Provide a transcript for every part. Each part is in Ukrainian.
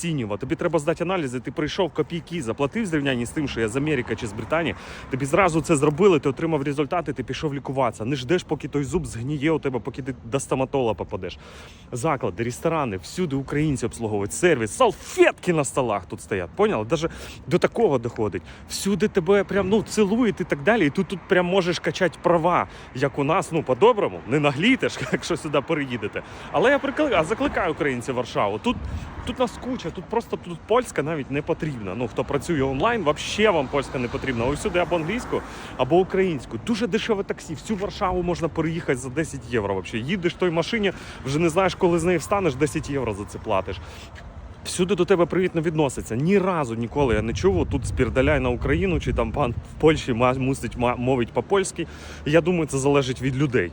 сінєва, тобі треба здати аналізи, ти прийшов копійки, заплатив зрівнянні з тим, що я з Америки чи з Британії. Тобі зразу це зробили, ти отримав результати, ти пішов лікуватися. Не ждеш, поки той зуб згніє у тебе, поки ти до стоматола попадеш. Заклади, ресторани, всюди українці обслуговують сервіс, салфетки на столах тут стоять. Поняли? Даже до такого доходить. Всюди тебе прям ну цілують і так далі. І тут тут прям можеш качати права, як у нас, ну по-доброму, не наглітиш, якщо сюди переїдете. Але я прикликаю, закликаю українців Варшаву. Тут Тут нас куча, тут просто тут польська навіть не потрібна. Ну хто працює онлайн, взагалі вам польська не потрібна. Ось сюди або англійську, або українську. Дуже дешеве таксі. Всю Варшаву можна переїхати за 10 євро. Взагалі. Їдеш в той машині, вже не знаєш, коли з неї встанеш, 10 євро за це платиш. Всюди до тебе привітно відноситься. Ні разу ніколи я не чув. Тут спірдаляй на Україну, чи там пан в Польщі мусить мовить по-польськи. Я думаю, це залежить від людей.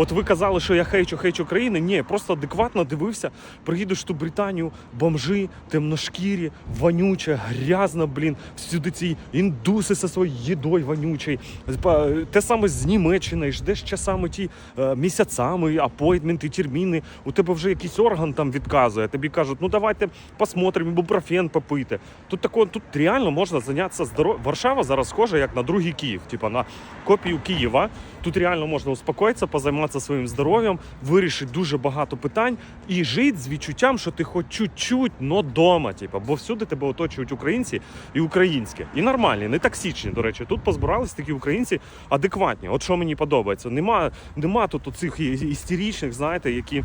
От ви казали, що я хейчу, хейчу країни. Ні, просто адекватно дивився. Приїдеш в ту Британію, бомжи, темношкірі, вонюче, грязно, блін. Всюди ці індуси зі своєю їдою вонючою. Те саме з Німеччини, ждеш часами ті е, місяцями, апойтменти, терміни. У тебе вже якийсь орган там відказує. Тобі кажуть, ну давайте посмотримо, ібупрофен попити. Тут тако, тут реально можна зайнятися здоров'ям. Варшава зараз схожа як на другий Київ, типа на копію Києва. Тут реально можна успокоїтися, позайматися своїм здоров'ям, вирішити дуже багато питань і жить з відчуттям, що ти хоч чуть-чуть, но дома. Типу, бо всюди тебе оточують українці і українське. І нормальні, не токсичні, до речі. Тут позбирались такі українці адекватні. От що мені подобається. Нема, нема тут оцих істерічних, знаєте, які.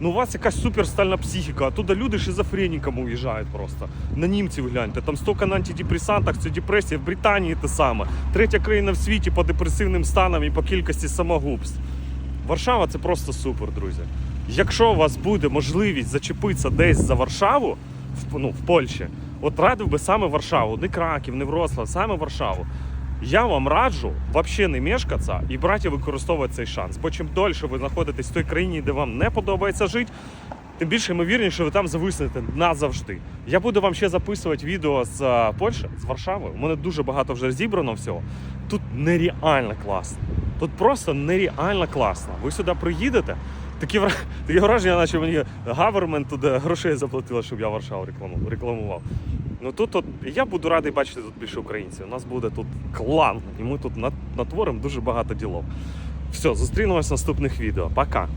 Ну, у вас якась суперстальна психіка, а туди люди шизофреніками уїжджають просто. На німців гляньте, там стільки на антидепресантах, це депресія в Британії те саме. Третя країна в світі по депресивним станам і по кількості самогубств. Варшава це просто супер, друзі. Якщо у вас буде можливість зачепитися десь за Варшаву, в, ну, в Польщі, от радив би саме Варшаву, не Краків, не Вроцлав, саме Варшаву. Я вам раджу взагалі не мешкатися і брати використовувати цей шанс. Бо чим дольше ви знаходитесь в той країні, де вам не подобається жити, тим більше ймовірніше, що ви там зависнете назавжди. Я буду вам ще записувати відео з е, Польщі, з Варшави. У мене дуже багато вже зібрано всього. Тут нереально класно. Тут просто нереально класно. Ви сюди приїдете. Такі, таке враження, наче мені гавермент туди грошей заплатила, щоб я Варшаву рекламував. Ну тут от, я буду радий бачити тут більше українців. У нас буде тут клан, і ми тут нат- натворимо дуже багато ділов. Все, зустрінемось в наступних відео. Пока.